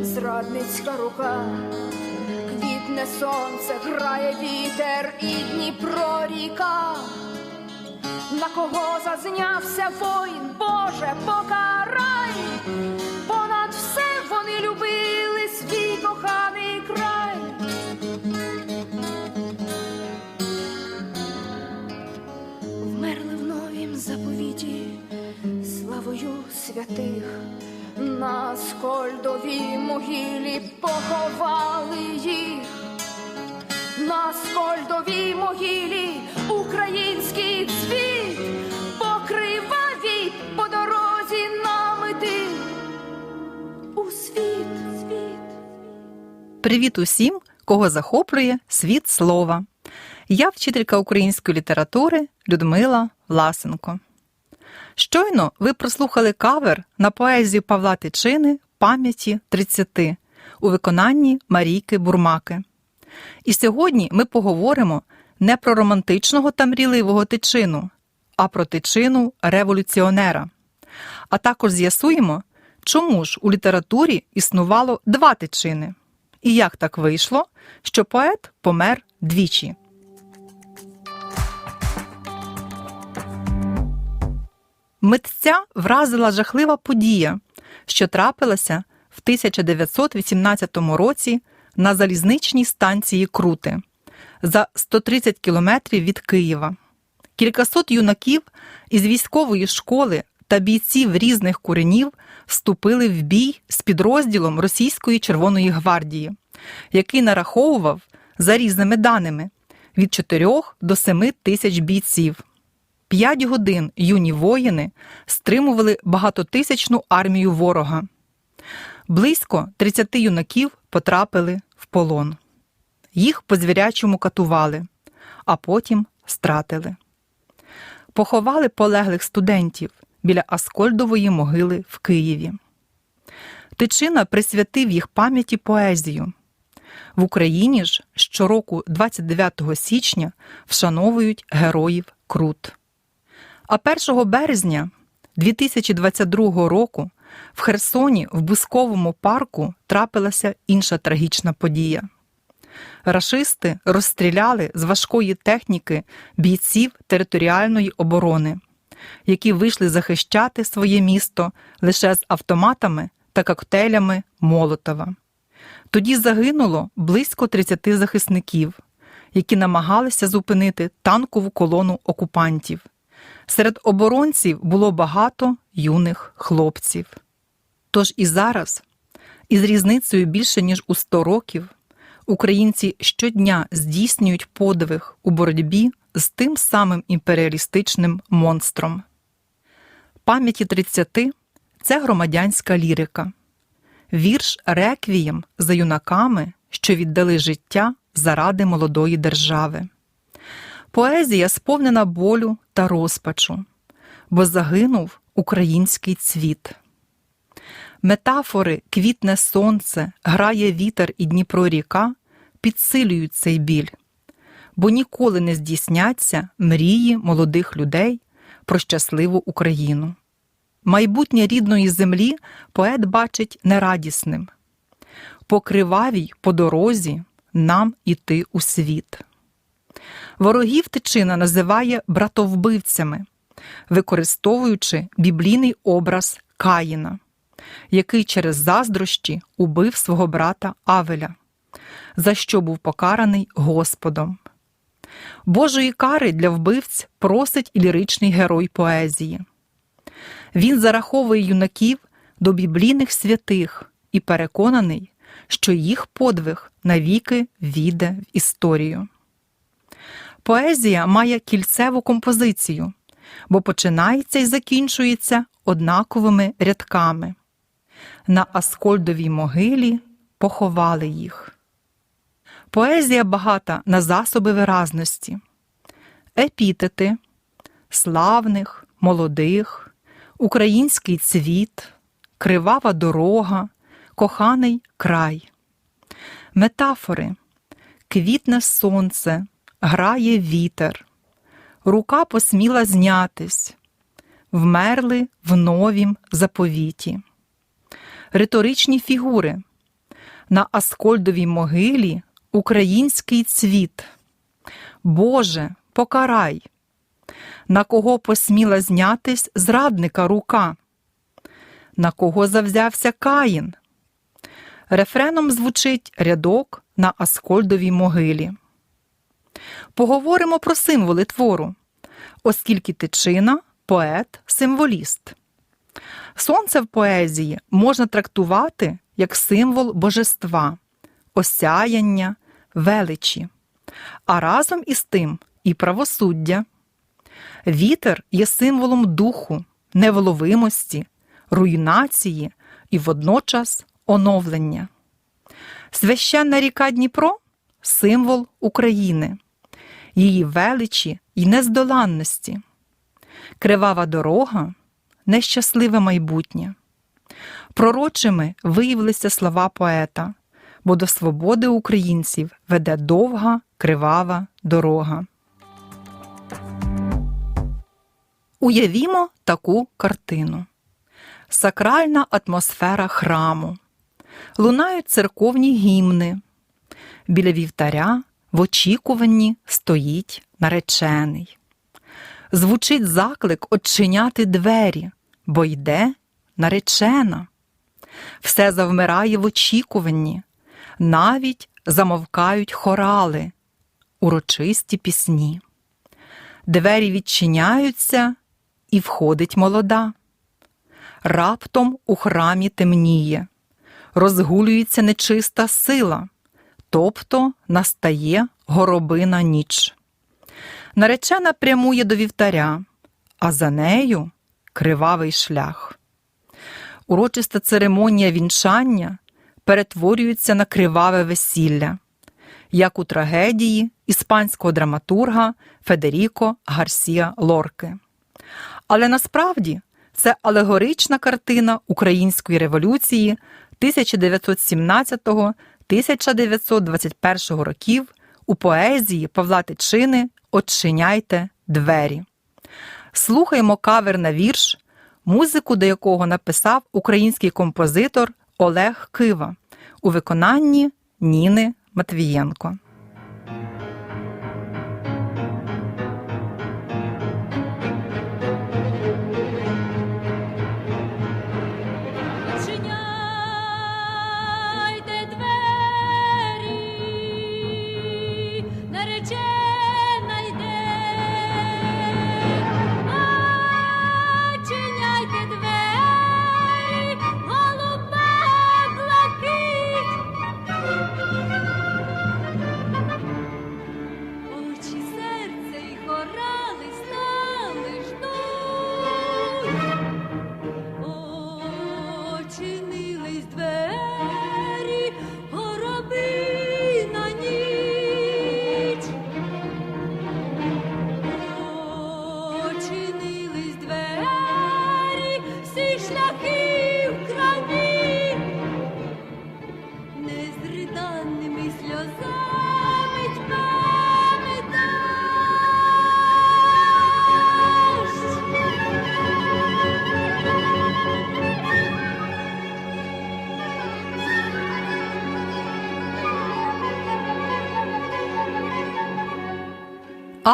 Зрадницька рука? Квітне сонце, грає вітер і Дніпро ріка. На кого зазнявся воїн, Боже, покарай, понад все вони любили свій коханий край. Вмерли в новім заповіті славою святих, на скольдовій могилі поховали їх, на скольдовій могилі український цвіт покривавій по дорозі намити у світ. Привіт усім, кого захоплює світ слова. Я вчителька української літератури Людмила Власенко. Щойно ви прослухали кавер на поезію Павла Тичини Пам'яті 30 у виконанні Марійки Бурмаки. І сьогодні ми поговоримо не про романтичного та мрійливого тичину, а про тичину революціонера. А також з'ясуємо, чому ж у літературі існувало два тичини, і як так вийшло, що поет помер двічі. Митця вразила жахлива подія, що трапилася в 1918 році на залізничній станції Крути за 130 кілометрів від Києва. Кількасот юнаків із військової школи та бійців різних куренів вступили в бій з підрозділом Російської Червоної гвардії, який нараховував за різними даними від 4 до 7 тисяч бійців. П'ять годин юні воїни стримували багатотисячну армію ворога. Близько 30 юнаків потрапили в полон. Їх по звірячому катували, а потім стратили. Поховали полеглих студентів біля Аскольдової могили в Києві. Тичина присвятив їх пам'яті поезію. В Україні ж щороку 29 січня вшановують героїв Крут. А 1 березня 2022 року в Херсоні в Бусковому парку трапилася інша трагічна подія. Рашисти розстріляли з важкої техніки бійців територіальної оборони, які вийшли захищати своє місто лише з автоматами та коктейлями Молотова. Тоді загинуло близько 30 захисників, які намагалися зупинити танкову колону окупантів. Серед оборонців було багато юних хлопців. Тож і зараз, із різницею більше ніж у 100 років, українці щодня здійснюють подвиг у боротьбі з тим самим імперіалістичним монстром. Пам'яті 30 це громадянська лірика, вірш реквієм за юнаками, що віддали життя заради молодої держави. Поезія сповнена болю та розпачу, бо загинув український цвіт. Метафори квітне сонце, грає вітер і Дніпро ріка підсилюють цей біль, бо ніколи не здійсняться мрії молодих людей про щасливу Україну. Майбутнє рідної землі поет бачить нерадісним по кривавій по дорозі нам іти у світ. Ворогів тичина називає братовбивцями, використовуючи біблійний образ Каїна, який через заздрощі убив свого брата Авеля, за що був покараний Господом. Божої кари для вбивць просить і ліричний герой поезії. Він зараховує юнаків до біблійних святих і переконаний, що їх подвиг навіки війде в історію. Поезія має кільцеву композицію, бо починається і закінчується однаковими рядками. На Аскольдовій могилі поховали їх. Поезія багата на засоби виразності, епітети, славних, молодих, український цвіт, кривава дорога, коханий край, метафори, квітне сонце, грає вітер, рука посміла знятись, вмерли в новім заповіті, риторичні фігури. На Аскольдовій могилі український цвіт. Боже, покарай, на кого посміла знятись зрадника рука, на кого завзявся Каїн. Рефреном звучить рядок на Аскольдовій могилі. Поговоримо про символи твору, оскільки тичина поет символіст. Сонце в поезії можна трактувати як символ божества, осяяння, величі, а разом із тим і правосуддя. Вітер є символом духу, невловимості, руйнації і водночас оновлення. Священна ріка Дніпро символ України, її величі й нездоланності. Кривава дорога нещасливе майбутнє. Пророчими виявилися слова поета, бо до свободи українців веде довга, кривава дорога. Уявімо таку картину: сакральна атмосфера храму, лунають церковні гімни. Біля вівтаря в очікуванні стоїть наречений. Звучить заклик очиняти двері, бо йде наречена. Все завмирає в очікуванні, навіть замовкають хорали, урочисті пісні. Двері відчиняються, і входить молода. Раптом у храмі темніє, розгулюється нечиста сила, тобто настає горобина ніч. Наречена прямує до вівтаря, а за нею кривавий шлях. Урочиста церемонія вінчання перетворюється на криваве весілля, як у трагедії іспанського драматурга Федеріко Гарсія Лорки. Але насправді це алегорична картина української революції 1917-1921 років у поезії Павла Тичини Отчиняйте двері. Слухаємо кавер на вірш, музику до якого написав український композитор Олег Кива у виконанні Ніни Матвієнко.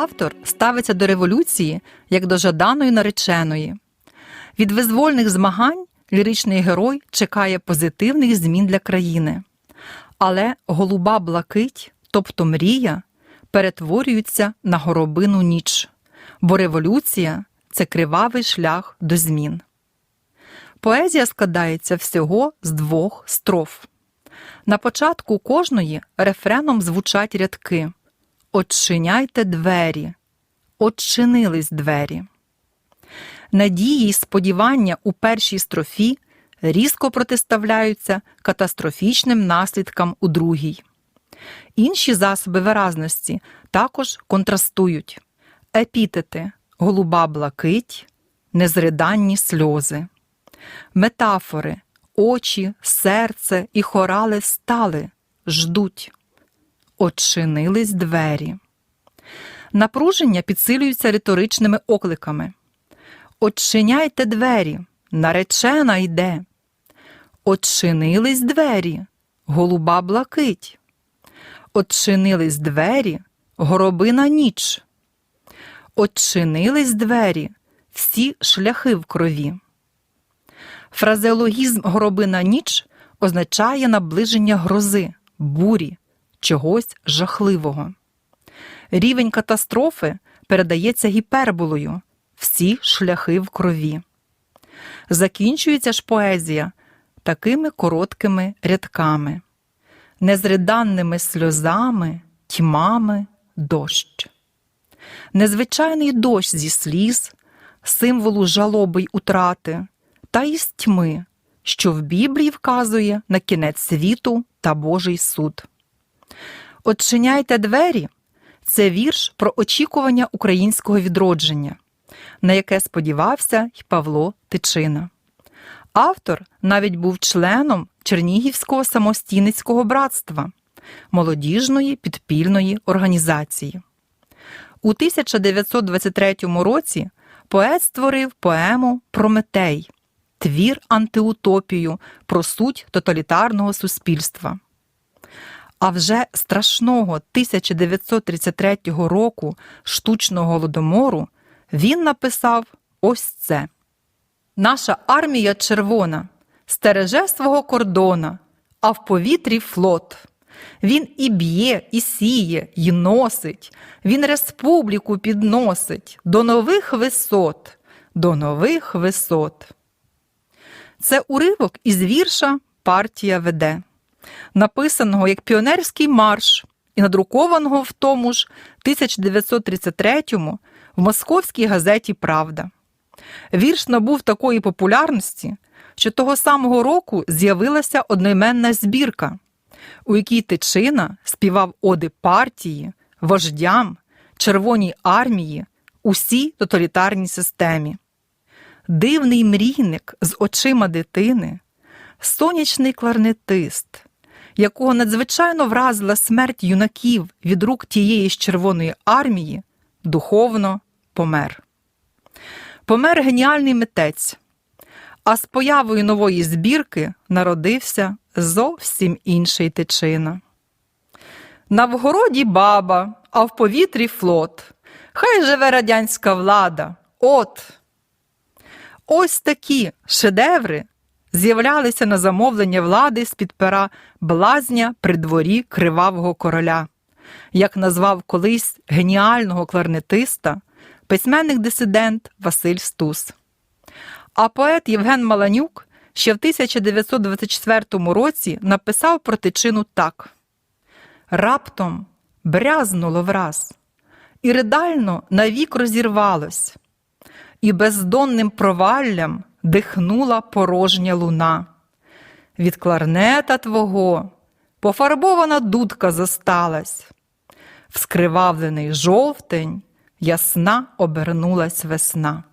Автор ставиться до революції як до жаданої нареченої. Від визвольних змагань ліричний герой чекає позитивних змін для країни. Але голуба блакить, тобто мрія, перетворюється на горобину ніч, бо революція це кривавий шлях до змін. Поезія складається всього з двох строф. На початку кожної рефреном звучать рядки Отчиняйте двері, Отчинились двері. Надії й сподівання у першій строфі різко протиставляються катастрофічним наслідкам у другій. Інші засоби виразності також контрастують епітети голуба блакить, незриданні сльози, метафори, очі, серце і хорали стали, ждуть, Очинились двері. Напруження підсилюється риторичними окликами. Очиняйте двері, наречена йде. Очинились двері, голуба блакить. Очинились двері, горобина ніч. Очинились двері, всі шляхи в крові. Фразеологізм горобина ніч означає наближення грози, бурі, чогось жахливого. Рівень катастрофи передається гіперболою, всі шляхи в крові. Закінчується ж поезія такими короткими рядками, незриданними сльозами, тьмами дощ. Незвичайний дощ зі сліз, символу жалоби й утрати, та із тьми, що в Біблії вказує на кінець світу та Божий суд. Отчиняйте двері це вірш про очікування українського відродження, на яке сподівався й Павло Тичина. Автор навіть був членом Чернігівського самостійницького братства, молодіжної підпільної організації. У 1923 році поет створив поему Прометей, твір антиутопію про суть тоталітарного суспільства. А вже страшного 1933 року штучного голодомору він написав ось це: Наша армія червона стереже свого кордона, а в повітрі флот. Він і б'є, і сіє, і носить, він республіку підносить до нових висот, до нових висот. Це уривок із вірша Партія веде, написаного як піонерський марш і надрукованого в тому ж 1933-му в московській газеті Правда. Вірш набув такої популярності, що того самого року з'явилася одноіменна збірка, у якій Тичина співав оди партії, вождям, Червоній армії, усій тоталітарній системі. Дивний мрійник з очима дитини, сонячний кларнетист, якого надзвичайно вразила смерть юнаків від рук тієї ж Червоної армії, духовно помер. Помер геніальний митець, а з появою нової збірки народився зовсім інший тичина. На вгороді баба, а в повітрі флот. Хай живе радянська влада. От. Ось такі шедеври з'являлися на замовлення влади з-під пера блазня при дворі кривавого короля, як назвав колись геніального кларнетиста письменник дисидент Василь Стус. А поет Євген Маланюк ще в 1924 році написав про тичину так: Раптом брязнуло враз, і ридально навік розірвалось, і бездонним проваллям дихнула порожня луна. Від кларнета твого пофарбована дудка зосталась, вскривавлений жовтень, ясна обернулась весна.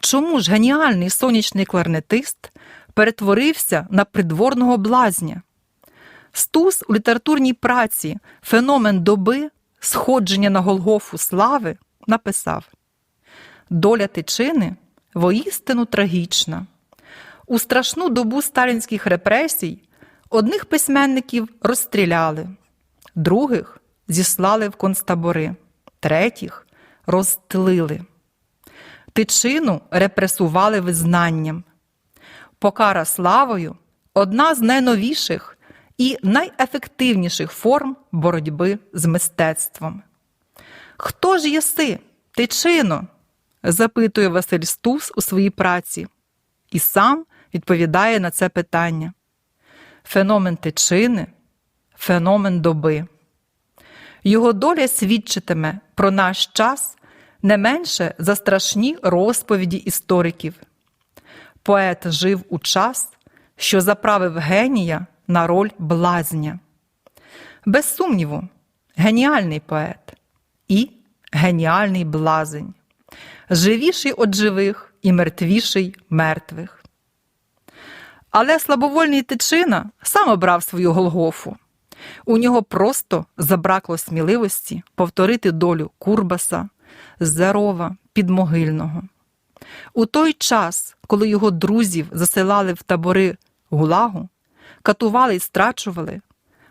Чому ж геніальний сонячний кларнетист перетворився на придворного блазня? Стус у літературній праці Феномен доби сходження на Голгофу слави написав Доля тичини воістину трагічна. У страшну добу сталінських репресій одних письменників розстріляли, других зіслали в концтабори, третіх розтлили. Тичину репресували визнанням. Покара славою одна з найновіших і найефективніших форм боротьби з мистецтвом. Хто ж єси, тичино? Запитує Василь Стус у своїй праці. і сам відповідає на це питання. Феномен тичини феномен доби. Його доля свідчитиме про наш час не менше за страшні розповіді істориків. Поет жив у час, що заправив генія на роль блазня. Без сумніву, геніальний поет і геніальний блазень, живіший від живих і мертвіший мертвих. Але слабовольний тичина сам обрав свою Голгофу. У нього просто забракло сміливості повторити долю Курбаса, Зерова, Підмогильного. У той час, коли його друзів засилали в табори гулагу, катували і страчували,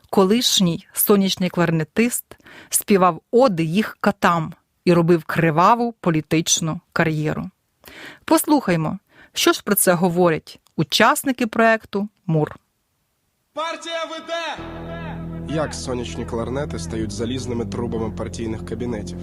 колишній сонячний кларнетист співав оди їх катам і робив криваву політичну кар'єру. Послухаймо, що ж про це говорять учасники проекту МУР. Партія веде! Як сонячні кларнети стають залізними трубами партійних кабінетів?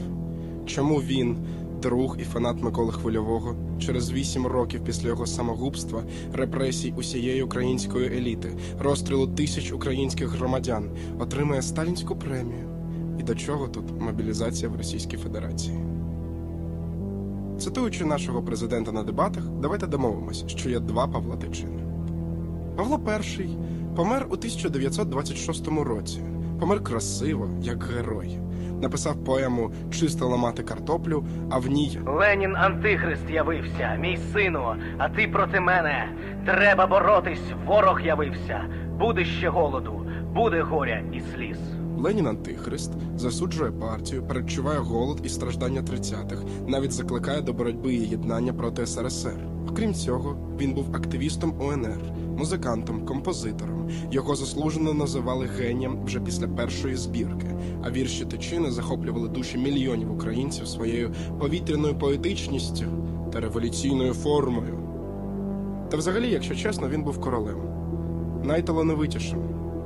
Чому він, друг і фанат Миколи Хвильового, через вісім років після його самогубства, репресій усієї української еліти, розстрілу тисяч українських громадян, отримує сталінську премію? І до чого тут мобілізація в Російській Федерації? Цитуючи нашого президента на дебатах, давайте домовимось, що є два Павла Тичини. Павло І помер у 1926 році. Помер красиво, як герой. Написав поему Чисто ламати картоплю, а в ній Ленін антихрист явився, мій сину, а ти проти мене. Треба боротись, ворог явився. Буде ще голоду, буде горя і сліз. Ленін Антихрист засуджує партію, передчуває голод і страждання 30-х, навіть закликає до боротьби і єднання проти СРСР. Окрім цього, він був активістом УНР, музикантом, композитором. Його заслужено називали генієм вже після першої збірки. А вірші Тичини захоплювали душі мільйонів українців своєю повітряною поетичністю та революційною формою. Та взагалі, якщо чесно, він був королем найталановитішим,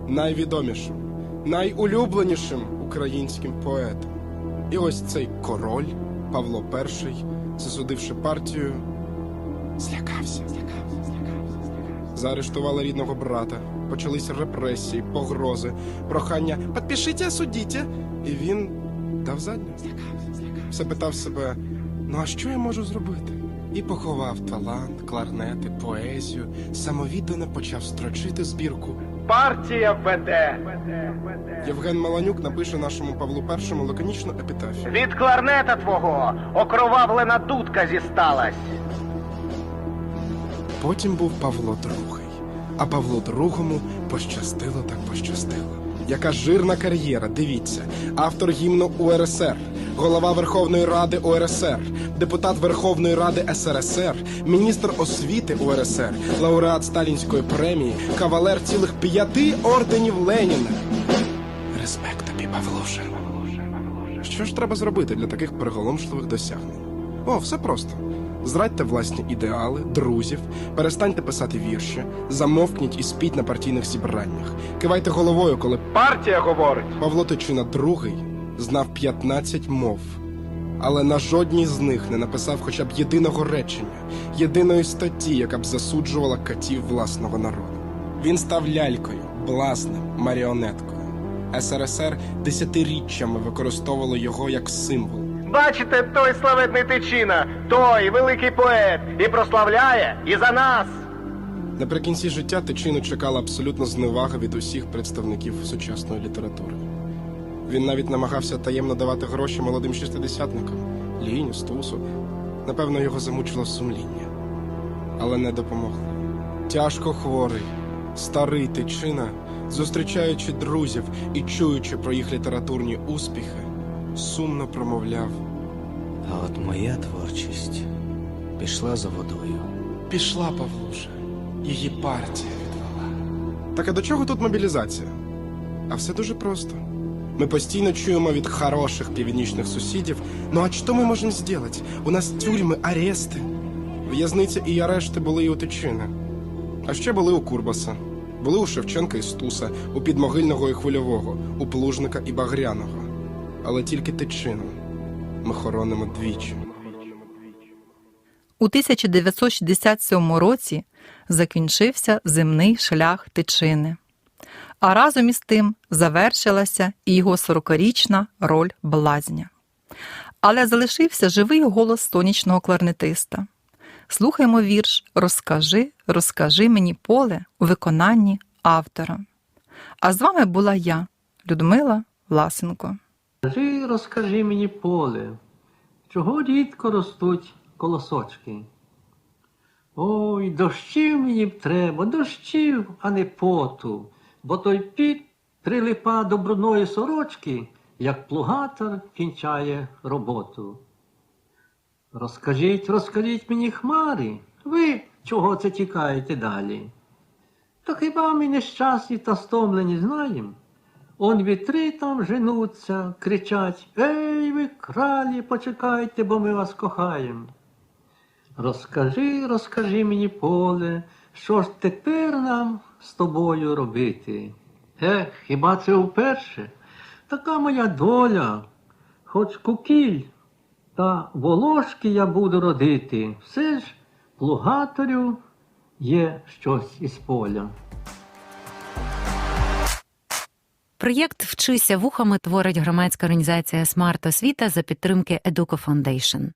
найвідомішим, найулюбленішим українським поетом. І ось цей король Павло І, засудивши партію, злякався. злякався, злякався, злякався. Заарештували рідного брата, почалися репресії, погрози, прохання «Підпишіть, осудіть!» І він дав задню. Злякався, злякався. Все питав себе: ну а що я можу зробити? І поховав талант, кларнети, поезію, самовіддано почав строчити збірку Партія веде. Євген Маланюк напише нашому Павлу І лаконічну епітафію. Від кларнета твого окровавлена дудка зісталась. Потім був Павло II. А Павлу II пощастило так пощастило. Яка жирна кар'єра, дивіться. Автор гімну УРСР, голова Верховної Ради УРСР, депутат Верховної Ради СРСР, міністр освіти УРСР, лауреат Сталінської премії, кавалер цілих п'яти орденів Леніна. Респект тобі, Павлуша. Що ж треба зробити для таких приголомшливих досягнень? О, все просто. Зрадьте власні ідеали, друзів, перестаньте писати вірші, замовкніть і спіть на партійних зібраннях. Кивайте головою, коли Партія говорить. Павло Тичина II знав 15 мов, але на жодній з них не написав хоча б єдиного речення, єдиної статті, яка б засуджувала катів власного народу. Він став лялькою, блазнем, маріонеткою. СРСР десятиріччями використовувало його як символ. Бачите, той славетний тичина, той великий поет, і прославляє, і за нас. Наприкінці життя Тичину чекала абсолютно зневага від усіх представників сучасної літератури. Він навіть намагався таємно давати гроші молодим шістидесятникам Ліню, Стусу. Напевно, його замучило сумління, але не допомогло. Тяжко хворий, старий Тичина, зустрічаючи друзів і чуючи про їх літературні успіхи, сумно промовляв. А от моя творчість пішла за водою. Пішла Павлуша, її партія відвела. Так а до чого тут мобілізація? А все дуже просто. Ми постійно чуємо від хороших північних сусідів, ну а що ми можемо зробити? У нас тюрми, арести. В'язниці і арешти були і у Тичини. А ще були у Курбаса. Були у Шевченка і Стуса, у Підмогильного і Хвильового, у Плужника і Багряного. Але тільки Тичину ми хоронимо двічі. У 1967 році закінчився земний шлях тичини, а разом із тим завершилася і його 40-річна роль блазня. Але залишився живий голос сонячного кларнетиста. Слухаймо вірш Розкажи, розкажи мені поле у виконанні автора. А з вами була я, Людмила Власенко. Скажи, розкажи мені поле, чого рідко ростуть колосочки. Ой, дощів мені б треба, дощів, а не поту, бо той піт прилипа до брудної сорочки, як плугатор кінчає роботу. Розкажіть, розкажіть мені хмари, ви чого це тікаєте далі? То хіба ми нещасні та стомлені знаєм? Он вітри там женуться, кричать Ей ви, кралі, почекайте, бо ми вас кохаєм. Розкажи, розкажи мені поле, що ж тепер нам з тобою робити? Ех, хіба це вперше? Така моя доля, хоч кукіль, та волошки я буду родити, все ж плугаторю є щось із поля. Проєкт Вчися вухами творить громадська організація Смарт Освіта за підтримки Educo Foundation.